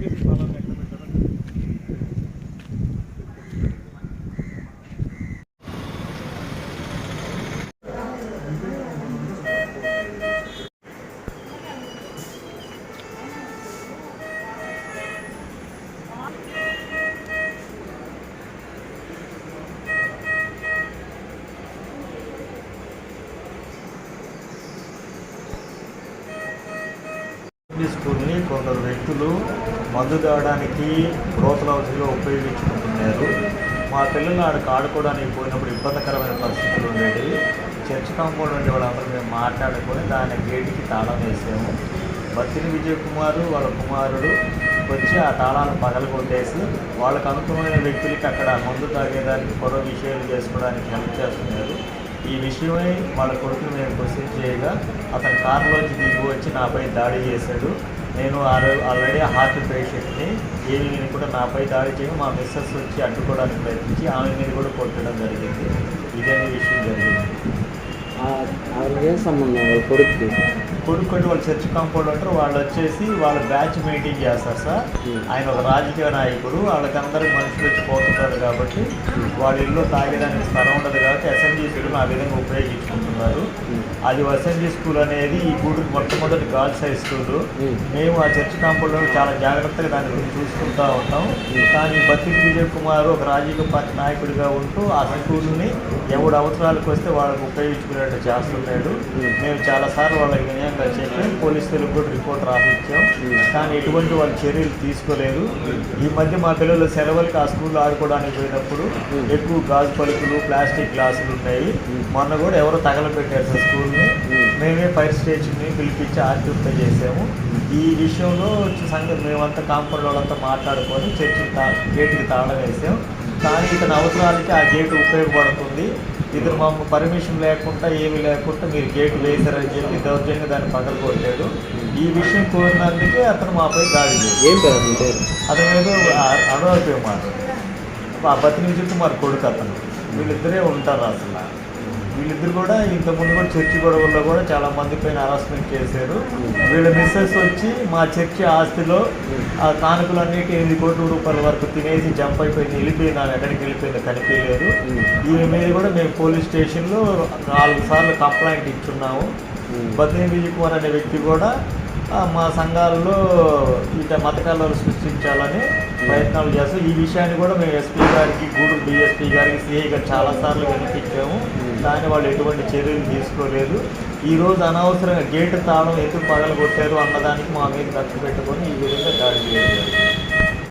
Obrigado. స్కూల్ని కొందరు వ్యక్తులు మందు తాగడానికి బ్రోతల హౌస్గా ఉపయోగించుకుంటున్నారు. మా పిల్లలు ఆడికి ఆడుకోవడానికి పోయినప్పుడు ఇబ్బందికరమైన పరిస్థితులు ఉండేవి. చర్చ్ కాంపౌండ్ ఉండే వాళ్ళందరూ మేము మాట్లాడుకొని దాని గేటుకి తాళం వేసాము. బత్తిని విజయ్ కుమారు వాళ్ళ కుమారుడు వచ్చి ఆ తాళాలను పగలగొట్టేసి వాళ్ళకు అనుకూలమైన వ్యక్తులకి అక్కడ మందు తాగేదానికి మరో విషయాలు చేసుకోవడానికి హెల్ప్ చేస్తున్నారు. ఈ విషయమై వాళ్ళ కొడుకుని నేను క్వశ్చన్ చేయగా అతని కారులోంచి దిగి వచ్చి నాపై దాడి చేశాడు. నేను ఆల్రెడీ హార్ట్ పేషెంట్ని ఏమి కూడా నాపై దాడి చేయగా మా మిస్సెస్ వచ్చి అడ్డుకోవడానికి ప్రయత్నించి ఆమె మీద కూడా కొట్టడం జరిగింది. ఇదే విషయం జరిగింది. ఏం సంబంధం? వాళ్ళ కొడుకు వాళ్ళు చర్చ్ కాంపౌండ్ అంటారు. వాళ్ళు వచ్చేసి వాళ్ళ బ్యాచ్ మెయింటైన్ చేస్తారు సార్. Hmm. ఆయన ఒక రాజకీయ నాయకుడు. వాళ్ళకందరికి మనుషులు వచ్చి పోతుంటారు కాబట్టి వాళ్ళ ఇల్లు తాగేదానికి స్థలం ఉండదు కాబట్టి ఎస్ఎంజీ స్కూల్ ఆ విధంగా ఉపయోగించుకుంటున్నారు. Hmm. అది ఎస్ఎంజీ స్కూల్ అనేది ఈ గూడూరు మొట్టమొదటి గర్ల్స్ హై స్కూల్. Hmm. మేము ఆ చర్చ్ కాంపౌండ్లో చాలా జాగ్రత్తగా దాని గురించి చూసుకుంటూ ఉంటాం. కానీ బత్తిని విజయ్ కుమార్ ఒక రాజకీయ పార్టీ నాయకుడిగా ఉంటూ ఆ స్కూల్ని ఎవడు అవసరాలకు వస్తే వాళ్ళకి ఉపయోగించుకునేట్టు చేస్తున్నాడు. మేము చాలాసార్లు వాళ్ళకి వినయంగా చెప్పి పోలీసులకు కూడా రిపోర్ట్ రాసిచ్చాం. కానీ ఎటువంటి వాళ్ళు చర్యలు తీసుకోలేదు. ఈ మధ్య మా పిల్లలు సెలవులకి ఆ స్కూల్లో ఆడుకోవడానికి పోయినప్పుడు ఎక్కువ గాజు పలుకులు ప్లాస్టిక్ గ్లాసులు ఉన్నాయి మొన్న కూడా ఎవరో తగలబెట్టారు సార్ స్కూల్ని. మేమే ఫైర్ స్టేషన్ని పిలిపించి ఆర్టిఫై చేసాము. ఈ విషయంలో సంగతి మేమంతా కాంపౌండ్ వాళ్ళంతా మాట్లాడుకొని చర్చి తా గేటుకి తాళం వేసాం. కానీ ఇతని అవసరాలకి ఆ గేటు ఉపయోగపడుతుంది. ఇతను మా పర్మిషన్ లేకుండా ఏమీ లేకుండా మీరు గేటు వేశారని చెప్పి దౌర్జన్యంగా దాన్ని పగలు కొట్టాడు ఈ విషయం కోరినందుకే అతను మాపై దాడి చేశాడు. అతని ఏదో అనుభవ మాట ఆ బతిని విజయ్ కుమార్ కొడుకు అతను. వీళ్ళిద్దరే ఉంటారు అసలు. వీళ్ళిద్దరు కూడా ఇంతకుముందు కూడా చర్చి గొడవల్లో కూడా చాలా మంది పైన హరాస్మెంట్ చేశారు. వీళ్ళ మిస్సెస్ వచ్చి మా చర్చి ఆస్తిలో ఆ కానుకలన్నిటి ఎనిమిది కోట్ల రూపాయల వరకు తినేసి జంప్ అయిపోయింది వెళ్ళిపోయింది ఆమె ఎక్కడికి వెళ్ళిపోయిందో కనిపించలేదు. దీని మీద కూడా మేము పోలీస్ స్టేషన్లో నాలుగు సార్లు కంప్లైంట్ ఇచ్చున్నాము. బద్రీ విజయ్ కుమార్ అనే వ్యక్తి కూడా మా సంఘాలలో ఇట మతకాలను సృష్టించాలని ప్రయత్నాలు చేస్తాం ఈ విషయాన్ని కూడా మేము ఎస్పీ గారికి గూడూరు డిఎస్పీ గారికి సిఐ గారు చాలాసార్లు వినిపించాము. కానీ వాళ్ళు ఎటువంటి చర్యలు తీసుకోలేదు. ఈరోజు అనవసరంగా గేటు తాళం ఎందుకు పగలగొట్టారు అన్నదానికి మా మీద ఖర్చు పెట్టుకొని ఈ విధంగా దాడి చేయడం జరిగింది.